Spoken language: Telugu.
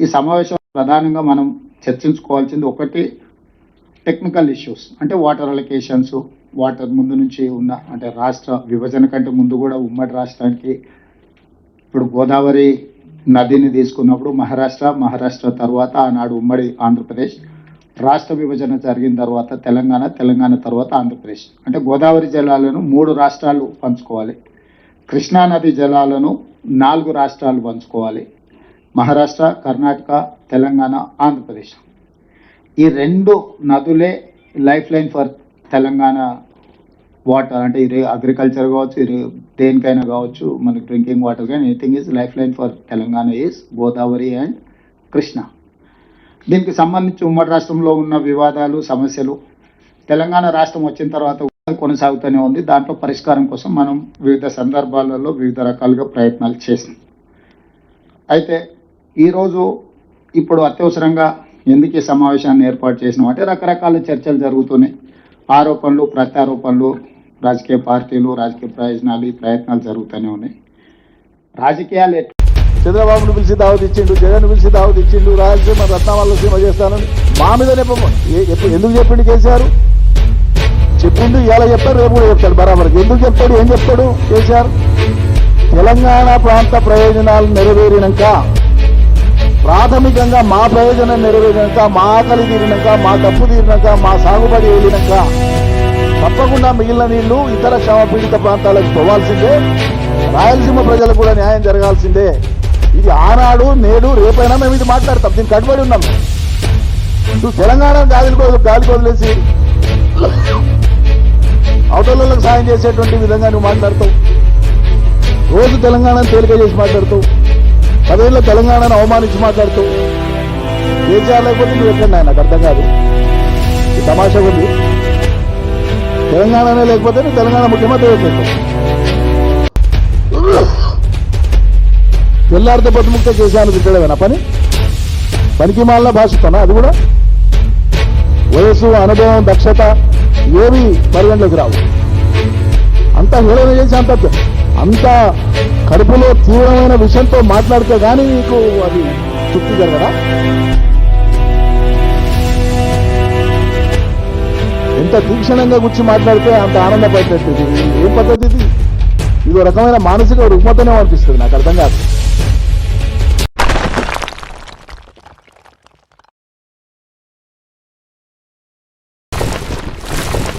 ఈ సమావేశం ప్రధానంగా మనం చర్చించుకోవాల్సింది ఒకటి టెక్నికల్ ఇష్యూస్ అంటే వాటర్ అలొకేషన్స్ వాటర్ ముందు నుంచి ఉన్న అంటే రాష్ట్ర విభజన కంటే ముందు కూడా ఉమ్మడి రాష్ట్రానికి ఇప్పుడు గోదావరి నదిని తీసుకున్నప్పుడు మహారాష్ట్ర మహారాష్ట్ర తర్వాత ఆనాడు ఉమ్మడి ఆంధ్రప్రదేశ్ రాష్ట్ర విభజన జరిగిన తర్వాత తెలంగాణ తెలంగాణ తర్వాత ఆంధ్రప్రదేశ్. అంటే గోదావరి జలాలను మూడు రాష్ట్రాలు పంచుకోవాలి. కృష్ణా నది జలాలను నాలుగు రాష్ట్రాలు పంచుకోవాలి. మహారాష్ట్ర కర్ణాటక తెలంగాణ ఆంధ్రప్రదేశ్. ఈ రెండు నదులే lifeline for Telangana water. అంటే ఇది అగ్రికల్చర్ కావచ్చు ఇది దేనికైనా కావచ్చు మనకి డ్రింకింగ్ వాటర్ కానీ anything is lifeline for Telangana is Godavari and Krishna. దీనికి సంబంధించి ఉమ్మడి రాష్ట్రంలో ఉన్న వివాదాలు సమస్యలు తెలంగాణ రాష్ట్రం వచ్చిన తర్వాత కూడా కొనసాగుతూనే ఉంది. దాంట్లో పరిష్కారం కోసం మనం వివిధ సందర్భాలలో వివిధ రకాలుగా ప్రయత్నాలు చేసాం. అయితే ఈరోజు ఇప్పుడు అత్యవసరంగా ఎందుకు ఈ సమావేశాన్ని ఏర్పాటు చేసినాం అంటే రకరకాల చర్చలు జరుగుతున్నాయి. ఆరోపణలు ప్రత్యారోపణలు రాజకీయ పార్టీలు రాజకీయ ప్రయోజనాలు ఈ ప్రయత్నాలు జరుగుతూనే ఉన్నాయి. రాజకీయాలు చంద్రబాబును పిలిచి దావత్ ఇచ్చిండు జగన్ పిలిచి దావత్ ఇచ్చిండు రాయలసీమ రత్నావల్ల సీమ చేస్తానని మా మీద ఎందుకు చెప్పిండు కేసీఆర్? చెప్పిండు ఇలా చెప్పారు రేపు కూడా చెప్తాడు బరాబర్ ఎందుకు చెప్తాడు ఏం చెప్తాడు కేసీఆర్? తెలంగాణ ప్రాంత ప్రయోజనాలు నెరవేరినాక ప్రాథమికంగా మా ప్రయోజనం నెరవేరినాక మా ఆకలి తీరినాక మా తప్పు తీరినాక మా సాగుబడి వెళ్ళినాక తప్పకుండా మిగిలిన నీళ్ళు ఇతర క్షమపీడిత ప్రాంతాలకు పోవాల్సిందే. రాయలసీమ ప్రజలకు కూడా న్యాయం జరగాల్సిందే. ఇది ఆనాడు నేడు రేపైనా మేము ఇది మాట్లాడతాం. దీనికి కట్టుబడి ఉన్నాం మేము. నువ్వు తెలంగాణ గాలికి గాలికి వదిలేసి అవతలకు సాయం చేసేటువంటి విధంగా నువ్వు మాట్లాడతావు. రోజు తెలంగాణను తేలిక చేసి మాట్లాడుతూ పదేళ్ళ తెలంగాణను అవమానించి మాట్లాడుతూ కేసీఆర్ లేకపోతే నువ్వు ఎక్కడ నాకు అర్థం కాదు. ఈ తమాషా ఉంది. తెలంగాణనే లేకపోతే నువ్వు తెలంగాణ ముఖ్యమంత్రి అయిపోతావు. తెల్లారితో బతుముక్త చేశాను తిట్టడమేనా? పని? పనికి మాలిన భాషతోనా అది కూడా? వయస్సు అనుభవం దక్షత ఏవి పరిగణలోకి రావు. అంత హేళన చేసి అంత అంత కడుపులో తీవ్రమైన విషయంతో మాట్లాడితే కానీ నీకు అది తృప్తి జరగదా? ఎంత తీక్షణంగా గుర్చి మాట్లాడితే అంత ఆనందపడేటట్టు ఏం పద్ధతి ఇది? ఇది ఒక రకమైన మానసిక రుగ్మతనే అనిపిస్తుంది నాకు అర్థం కాదు.